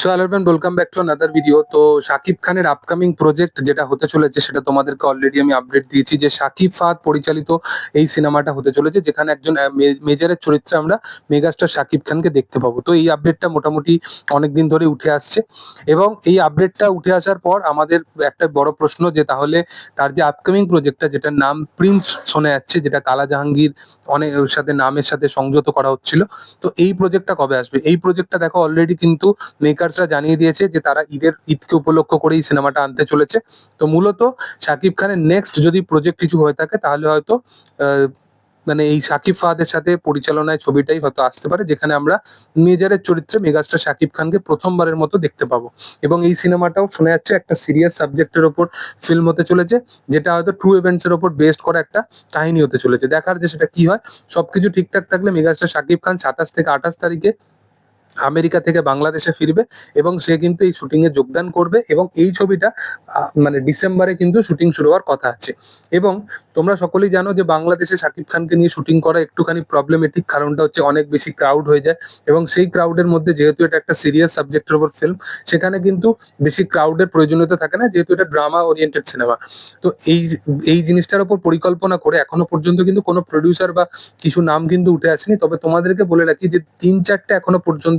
So hello welcome back to another video তো শাকিব খানের upcoming project যেটা হতে চলেছে, সেটা তোমাদেরকে অলরেডি আমি আপডেট দিয়েছি যে শাকিব ফাহাদ পরিচালিত এই সিনেমাটা হতে চলেছে, যেখানে একজন মেজরের চরিত্রে আমরা মেগাস্টার শাকিব খানকে দেখতে পাবো। তো এই আপডেটটা মোটামুটি অনেকদিন ধরে উঠে আসছে। এবং এই আপডেটটা উঠে আসার পর আমাদের একটা বড় প্রশ্ন যে তাহলে তার যে আপকামিং প্রজেক্টটা যেটার নাম প্রিন্স শোনা যাচ্ছে, যেটা কালা জাহাঙ্গীর অনেক সাথে, নামের সাথে সংযত করা হচ্ছিল। তো এই প্রজেক্টটা কবে আসবে? এই প্রজেক্টটা দেখো অলরেডি কিন্তু মেকার্সরা জানিয়ে দিয়েছে যে তারা ঈদের ঈদকে উপলক্ষ করে এই সিনেমাটা আনতে চলেছে। তো মূলত শাকিব খানের নেক্সট যদি প্রজেক্ট কিছু হয়ে থাকে, তাহলে হয়তো মানে এই শাকিব ফাহাদের সাথে পরিচালনায় ছবিটাই হয়তো আসতে পারে, যেখানে আমরা মেজারের চরিত্রে মেগাস্টার শাকিব খানকে প্রথমবারের মতো দেখতে পাবো। এবং এই সিনেমাটাও শোনা যাচ্ছে একটা সিরিয়াস সাবজেক্টের ওপর ফিল্ম হতে চলেছে, যেটা হয়তো ট্রু ইভেন্টস এর ওপর বেস্ড করা একটা কাহিনী হতে চলেছে। দেখার যে সেটা কি হয়, সবকিছু ঠিকঠাক থাকলে মেগাস্টার শাকিব খান সাতাশ থেকে আঠাশ তারিখে আমেরিকা থেকে বাংলাদেশে ফিরবে এবং সে কিন্তু এই শুটিং এ যোগদান করবে এবং এই ছবিটা মানে ডিসেম্বরে কিন্তু শুটিং শুরু হওয়ার কথা আছে। এবং তোমরা সকলেই জানো যে বাংলাদেশে শাকিব খানকে নিয়ে শুটিং করা একটুখানি প্রবলেমেটিক কারণটা হচ্ছে অনেক বেশি ক্রাউড হয়ে যায় এবং সেই ক্রাউডের মধ্যে যেহেতু এটা একটা সিরিয়াস সাবজেক্টের উপর ফিল্ম সেখানে কিন্তু বেশি ক্রাউডের প্রয়োজনীয়তা থাকে না, যেহেতু এটা ড্রামা ওরিয়েন্টেড সিনেমা তো এই এই জিনিসটার উপর পরিকল্পনা করে এখনও পর্যন্ত কিন্তু কোনো প্রডিউসার বা কিছু নাম কিন্তু উঠে আসেনি। তবে তোমাদেরকে বলে রাখি যে তিন চারটে এখনও পর্যন্ত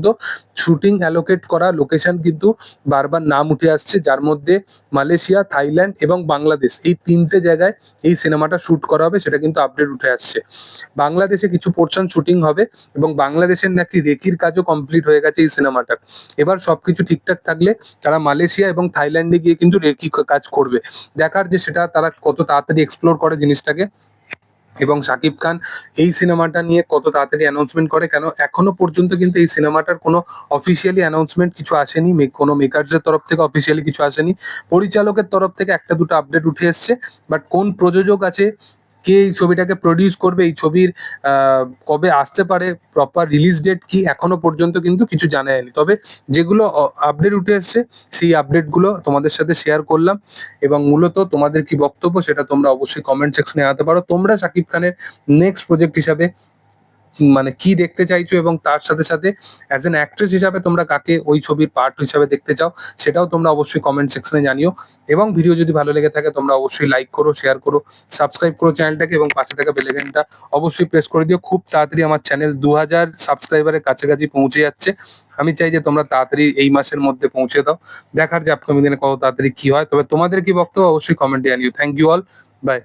শুটিং অ্যালোকেট করা লোকেশন কিন্তু বারবার নাম উঠে আসছে, যার মধ্যে মালয়েশিয়া, থাইল্যান্ড এবং বাংলাদেশ। এই তিনটে জায়গায় এই সিনেমাটা শুট করা হবে, সেটা কিন্তু আপডেট উঠে আসছে। বাংলাদেশে কিছু পোর্শন শুটিং হবে এবং বাংলাদেশের নাকি রেকির কাজও কমপ্লিট হয়ে গেছে এই সিনেমাটার। এবার সবকিছু ঠিকঠাক থাকলে তারা মালয়েশিয়া এবং থাইল্যান্ডে গিয়ে কিন্তু রেকি কাজ করবে। দেখার যে সেটা তারা কত তাড়াতাড়ি এক্সপ্লোর করে জিনিসটাকে এবং শাকিব খান এই সিনেমাটা নিয়ে কত তাড়াতাড়ি অ্যানাউন্সমেন্ট করে? কেন এখনও পর্যন্ত কিন্তু এই সিনেমাটার কোনো অফিসিয়ালি অ্যানাউন্সমেন্ট কিছু আসেনি। কোনো মেকার্সের তরফ থেকে অফিসিয়ালি কিছু আসেনি। পরিচালকের তরফ থেকে একটা দুটো আপডেট উঠে এসছে। বাট কোন প্রযোজক আছে কে এই ছবিটাকে প্রডিউস করবে, এই ছবির কবে আসতে পারে প্রপার রিলিজ ডেট কি এখনও পর্যন্ত কিন্তু কিছু জানা যায়নি। তবে যেগুলো আপডেট উঠে এসছে, সেই আপডেটগুলো তোমাদের সাথে শেয়ার করলাম এবং মূলত তোমাদের কি বক্তব্য সেটা তোমরা অবশ্যই কমেন্ট সেকশনে আনতে পারো। তোমরা শাকিব খানের নেক্সট প্রজেক্ট হিসাবে মানে কি দেখতে চাইছো এবং তার সাথে সাথে অ্যাজ এন অ্যাক্ট্রেস হিসাবে তোমরা কাকে ওই ছবির পার্ট হিসাবে দেখতে চাও সেটাও তোমরা অবশ্যই কমেন্ট সেকশনে জানিও। এবং ভিডিও যদি ভালো লেগে থাকে তোমরা অবশ্যই লাইক করো শেয়ার করো সাবস্ক্রাইব করো চ্যানেলটাকে এবং পাশে থাকা বেলেগেনটা অবশ্যই প্রেস করে দিও। খুব তাড়াতাড়ি আমার চ্যানেল দু হাজার সাবস্ক্রাইবারের কাছাকাছি পৌঁছে যাচ্ছে। আমি চাই যে তোমরা তাড়াতাড়ি এই মাসের মধ্যে পৌঁছে দাও। দেখার যে আপকামিং দিনে কত তাড়াতাড়ি কি হয়। তবে তোমাদের কি বক্তব্য অবশ্যই কমেন্টে জানিও। Thank you all by